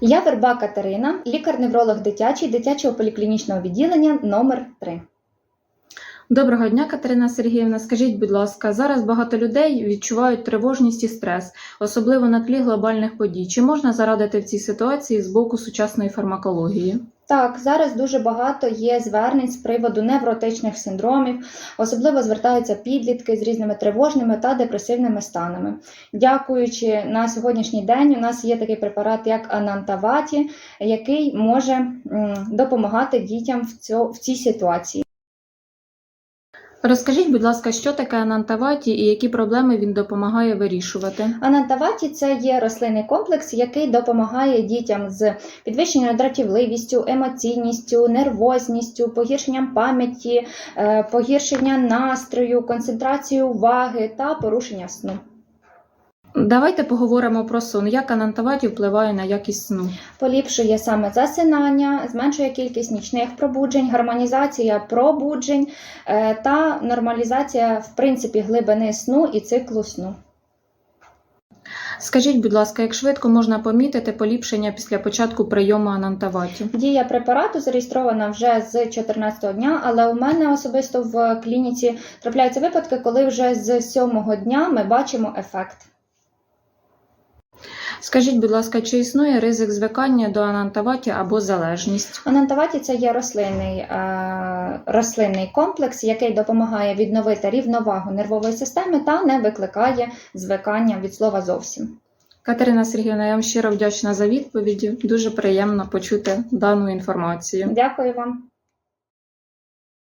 Я Верба Катерина, лікар-невролог дитячий дитячого поліклінічного відділення номер 3 Доброго дня, Катерина Сергіївна. Скажіть, будь ласка, зараз багато людей відчувають тривожність і стрес, особливо на тлі глобальних подій. Чи можна зарадити в цій ситуації з боку сучасної фармакології? Так, зараз дуже багато є звернень з приводу невротичних синдромів, особливо звертаються підлітки з різними тривожними та депресивними станами. Дякуючи на сьогоднішній день, у нас є такий препарат, як Анантаваті, який може допомагати дітям в, цій ситуації. Розкажіть, будь ласка, що таке анантаваті і які проблеми він допомагає вирішувати? Анантаваті це є рослинний комплекс, який допомагає дітям з підвищеною дратівливістю, емоційністю, нервозністю, погіршенням пам'яті, е, погіршення настрою, концентрацією уваги та порушення сну. Давайте поговоримо про сон. Як анантаваті впливає на якість сну? Поліпшує саме засинання, зменшує кількість нічних пробуджень, гармонізація пробуджень е, та нормалізація в принципі глибини сну і циклу сну. Скажіть, будь ласка, як швидко можна помітити поліпшення після початку прийому анантаваті? Дія препарату зареєстрована вже з 14-го дня, але у мене особисто в клініці трапляються випадки, коли вже з 7-го дня ми бачимо ефект. Скажіть, будь ласка, чи існує ризик звикання до анантаваті або залежність? Анантаваті це є рослинний, е, рослинний комплекс, який допомагає відновити рівновагу нервової системи та не викликає звикання від слова зовсім. Катерина Сергіївна, я вам щиро вдячна за відповіді. Дуже приємно почути дану інформацію. Дякую вам.